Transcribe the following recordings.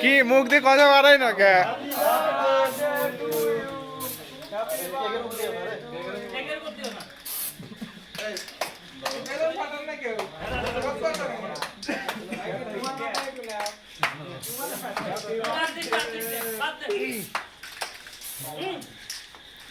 কি মুখ দিয়ে কথা বাড়াই না কে?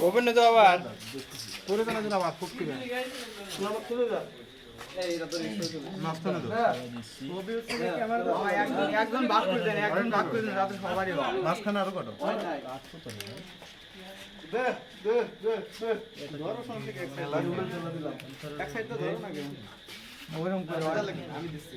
ওপেন তো আবার। একজন বাদ করে দেন একজন বাদ করে দেন রাতে সবারই মাঝখানে আরও কত এক সাইড তো ধরো না কেউ ওরকম করে আমি দিচ্ছি।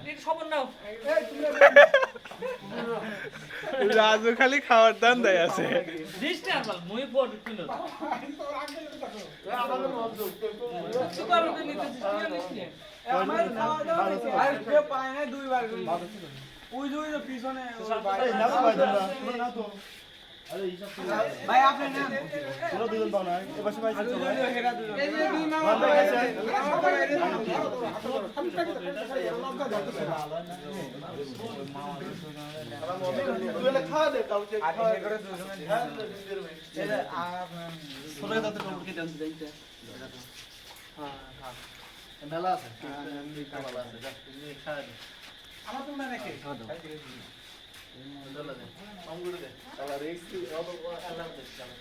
হয়েছে রাজু খালি খাওয়ার দান দেয় আছে। পিছনে ওই ভাই এই, না তো ভাই, তোমরা, তোমরা না তো। ভাই আপনি না তোমরা দুজন পাও না, এ পাশে পাইছো তো ভাই। হেরা দুজন। হ্যাঁ। মেলা আছে মেলা আছে। আমার তোমরা নাকি খাওয়া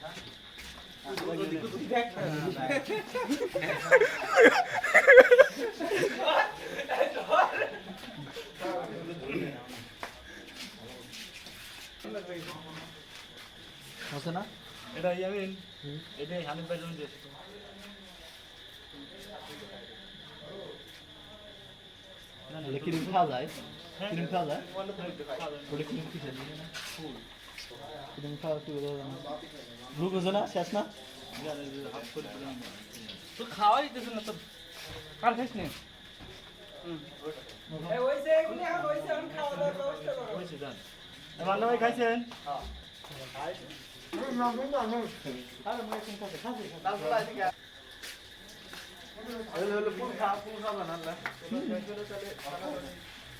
হ্যাঁ? আছে না এটা ইয়ামিন এটাই হানিফ ভাই জন্য দিয়েছে না ক্রিম খাওয়া যায় ক্রিম খাওয়া যায় ওটা ক্রিম কিসের ক্রিম খাওয়া কি বলে গ্লুকোজ না শেষ না তো। খাওয়াই দিতেছ না? তো আর খাইছ না রান্না ভাই খাইছেন?